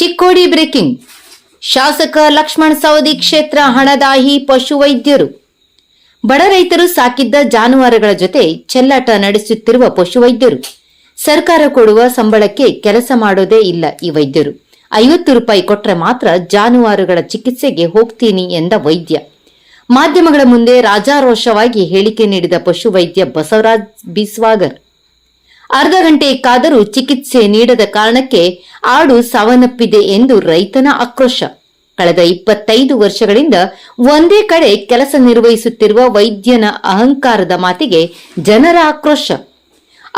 Chikkodi breaking. ಶಾಸಕ ಲಕ್ಷ್ಮಣ ಸವದಿ ಕ್ಷೇತ್ರ ಹಣದಾಹಿ ಪಶುವೈದ್ಯರು ಬಡ ರೈತರು ಸಾಕಿದ್ದ ಜಾನುವಾರುಗಳ ಜೊತೆ ಚೆಲ್ಲಾಟ ನಡೆಸುತ್ತಿರುವ ಪಶುವೈದ್ಯರು ಸರ್ಕಾರ ಕೊಡುವ ಸಂಬಳಕ್ಕೆ ಕೆಲಸ ಮಾಡೋದೇ ಇಲ್ಲ ಈ ವೈದ್ಯರು. ಐವತ್ತು ರೂಪಾಯಿ ಕೊಟ್ರೆ ಮಾತ್ರ ಜಾನುವಾರುಗಳ ಚಿಕಿತ್ಸೆಗೆ ಹೋಗ್ತೀನಿ ಎಂದ ವೈದ್ಯ. ಮಾಧ್ಯಮಗಳ ಮುಂದೆ ರಾಜಾರೋಷವಾಗಿ ಹೇಳಿಕೆ ನೀಡಿದ ಪಶುವೈದ್ಯ ಬಸವರಾಜ್ ಬಿಸ್ವಾಗರ್ ಅರ್ಧ ಗಂಟೆ ಕಾದರೂ ಚಿಕಿತ್ಸೆ ನೀಡದ ಕಾರಣಕ್ಕೆ ಆಡು ಸಾವನ್ನಪ್ಪಿದೆ ಎಂದು ರೈತನ ಆಕ್ರೋಶ. ಕಳೆದ ಇಪ್ಪತ್ತೈದು ವರ್ಷಗಳಿಂದ ಒಂದೇ ಕಡೆ ಕೆಲಸ ನಿರ್ವಹಿಸುತ್ತಿರುವ ವೈದ್ಯನ ಅಹಂಕಾರದ ಮಾತಿಗೆ ಜನರ ಆಕ್ರೋಶ.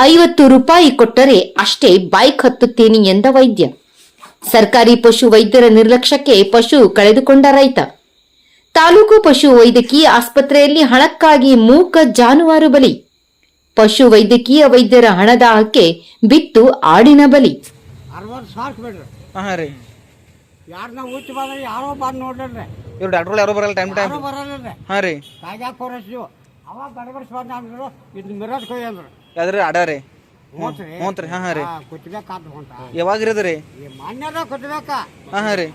ಐವತ್ತು ರೂಪಾಯಿ ಕೊಟ್ಟರೆ ಅಷ್ಟೇ ಬೈಕ್ ಹತ್ತುತ್ತೇನೆ ಎಂದ ವೈದ್ಯ. ಸರ್ಕಾರಿ ಪಶು ವೈದ್ಯರ ನಿರ್ಲಕ್ಷ್ಯಕ್ಕೆ ಪಶು ಕಳೆದುಕೊಂಡ ರೈತ. ತಾಲೂಕು ಪಶು ವೈದ್ಯಕೀಯ ಆಸ್ಪತ್ರೆಯಲ್ಲಿ ಹಣಕ್ಕಾಗಿ ಮೂಕ ಜಾನುವಾರು ಬಲಿ. ಪಶು ವೈದ್ಯಕೀಯ ವೈದ್ಯರ ಹಣದಾಹಕ್ಕೆ ಬಿತ್ತು ಆಡಿನ ಬಲಿ. ಅರವತ್ತು ಸಾವಿರ ಬಿಡ್ರಿ ಹಾಂ ಹಾಂ ರೀ. ಯಾರನ್ನ ಹುಚ್ಚು ಬಂದ್ರೆ ಯಾರೋ ಬಂದು ನೋಡ್ರಿ. ಇವ್ರು ಡಾಕ್ಟ್ರುಗಳು ಯಾರು ಬರಲ್ಲ ಟೈಮ್ ಟೈಮ್ ಯಾರೋ ಬರಲ್ಲ ಹಾಂ ರೀ. ಕಾಯ್ದಾಕ ಹೊರಸ್ತೀವಿ ಅವಾಗ ಗಡಬಡಿಸಿ ಬಂದ ಅಂದ್ರು ಇದು ಮಿರಜ್ ಕೊಯ್ ಅಂದ್ರು. ಯಾವ್ದ್ರಿ? ಅಡಾರಿ ಮೂತ್ರಿ ಹ್ಞೂ ರೀ. ಹಾಂ ಹಾಂ ರೀ. ಕುಟ್ಬೇಕಾದ್ ಹೊಂಟ ಯಾವಾಗ ಇರೋದ್ರಿ ಈ ಹಾಂ ಹಾಂ ರೀ.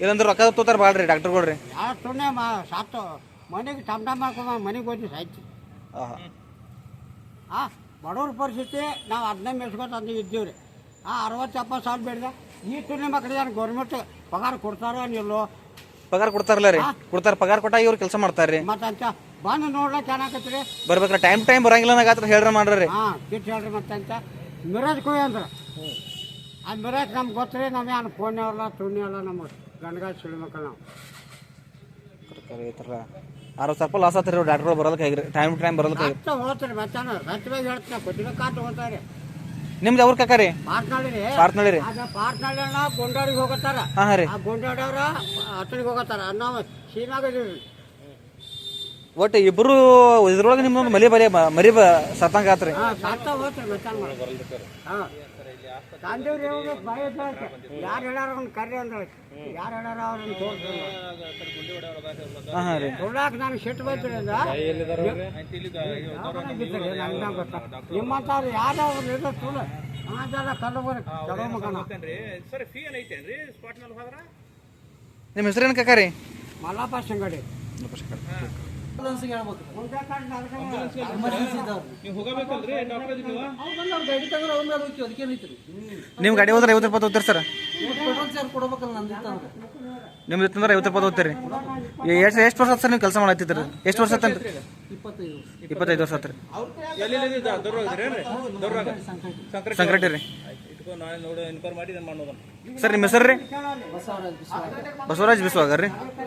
ಇಲ್ಲಂದ್ರೆ ರೊಕ್ಕ ತೋತಾರ ಭಾಳ ಡಾಕ್ಟರ್ಗಳ್ರಿ ಡಾಕ್ಟರ್ಗಳು ರೀ ಯಾವ ಸುಮ್ಮನೆ ಮಾ ಸಾತು ಮನೆಗೆ ಟಮ್ ಟಮ್ ಮಾಡ್ಕೊಂಡ ಮನೆಗೆ ಹೋಗಿ ಸಾಯ್ತಿ. ಹಾಂ ಆ ಬಡವ್ರ ಪರಿಸ್ಥಿತಿ ನಾವು ಹದಿನೈದು ಮೆಚ್ಕೊತ ಇದ್ದೀವಿ ರೀ ಆ ಅರವತ್ತು ಎಪ್ಪತ್ತು ಸಾವಿರ ಬೇಡ್ದ. ಈ ತುಣಿ ಮಕ್ಕಳಿಗೆ ಏನು ಗೌರ್ಮೆಂಟ್ ಪಗಾರ ಕೊಡ್ತಾರೋ ನಿಲ್ಲೋ ಪಗಾರ ಕೊಡ್ತಾರಲ್ಲ ರೀ? ಕೊಡ್ತಾರ ಪಗಾರ ಕೊಟ್ಟಾಗ ಇವ್ರು ಕೆಲಸ ಮಾಡ್ತಾರೆ ರೀ ಮತ್ತೆ ಅಂತ ಬಂದು ನೋಡ್ಲಿಕ್ಕೆ ರೀ ಬರ್ಬೇಕ್ರ ಟೈಮ್ ಟೈಮ್ ಬರಂಗಿಲ್ಲ ನಾಗಾತ್ರ ಹೇಳ್ರಿ ಮಾಡ್ರಿ ಹಾಂ ಕಿಟ್ ಹೇಳ್ರಿ ಮತ್ತೆ ಅಂತ ಮಿರಾಜ್ ಕೊಯ್ ಅಂದ್ರೆ. ಆ ಮಿರಾಜ್ ನಮ್ಗೆ ಗೊತ್ತ್ರಿ ನಾವು ಏನು ಫೋನ್ ಅವ್ರಲ್ಲ ತುಣಿ ಅಲ್ಲ ನಮ್ಮ ಗಂಡಗ ಸುಳಿ ಮಕ್ಕಳು ನಾವು ಈ ಥರ ಅರವತ್ತು ಸಾವಿರ ರೂಪಾಯಿ ಲಾಸ್ ಆತ್ರಿ ಡಾಕ್ಟರ್ ಬರೋದಕ್ಕೆ ಟೈಮ್ ಟೈಮ್ ಟು ಟೈಮ್ ಬರೋದಕ್ಕೆ ಮತ್ತೆ ಸತ್ಯವಾಗಿ ಹೇಳ್ತೀನಿ ಕೊಟ್ಟಿಬೇಕಾದ ಹೋಗ್ತಾರೆ ನಿಮ್ದು ಅವ್ರ ಕಾಕ ರೀ? ಪಾರ್ಟ್ನಳ್ಳಿ ರೀ. ಪಾರ್ತ್ನಳ್ಳಿ ರೀ. ಅದ ಪಾರ್ಟ್ನಳ್ಳಿ ಗೊಂಡಾಡಿಗೆ ಹೋಗತ್ತಾರ. ಹಾಂ ರೀ. ಆ ಗೊಂಡಾಡವ್ರ ಹತ್ತನಿಗೆ ಹೋಗತ್ತಾರ. ನಾವು ಸೀಮಾಗ ಇದೀವಿ. ಒಟ್ಟು ಇಬ್ರು ಇದ್ರೊಳಗೆ ನಿಮ್ಮ ಮಲಿ ಬಲಿ ಮರಿ ಸತ್ತಂಗ ಆತ್ರಿ. ಹಾಂ ಸಾಕ್ತಾ ಹೋಗ್ತಾರೆ ಹಾಂ. ತಂದೆವ್ರು ಹೇಳ್ಬೇಕು ಬಾಯಿ ಯಾರು ಹೇಳಾರ ಅವ್ನು ಕರ್ರಿ ಅಂದ್ರೆ ಯಾರು ಹೇಳ್ಯಾರ ಅವ್ರನ್ನ ಹಾಂ ರೀ. ನೋಡಾಕ ನಾನು ಸಿಟ್ಟು ಬೈತ್ರಿ ಅಂದ ನಿಮ್ಮಂಥವ್ರು ಯಾವ್ದಾವ್ರು ನಿರ್ದ ಸುಳ್ಳು. ಹಂಗಂತೆಲ್ಲ ಕಲ್ಲು ಬರ ಚಲೋ ಮಗನ. ನಿಮ್ಮ ಹೆಸರೇನು ಕಾಕ ರೀ? ಮಲ್ಲಪ್ಪ ಸಂಗಡಿ ನಿಮ್ಮ ಗಾಡಿ ಹೋದ್ರೆ ಐವತ್ತು ರೂಪಾಯಿ ಹೋಗ್ತಾರೆ ಸರ್? ನಿಮ್ದು ಇತ್ತಂದ್ರೆ ಐವತ್ತು ರೂಪಾಯಿ ತಗೋತೀರಿ. ಎಷ್ಟು ಎಷ್ಟು ವರ್ಷ ಸರ್ ನೀವು ಕೆಲಸ ಮಾಡತ್ತಿದ್ರಿ ಎಷ್ಟು ವರ್ಷ ಆತಂದ್ರಿ ಇಪ್ಪತ್ತೈದು ವರ್ಷ ಆತ್ರಿ ಸಂಕ್ರಾಂತಿ ರೀ. ಸರ್, ನಿಮ್ಮ ಹೆಸರು ರೀ? ಬಸವರಾಜ್ ಬಿಸ್ವಾಗರ್ ರೀ.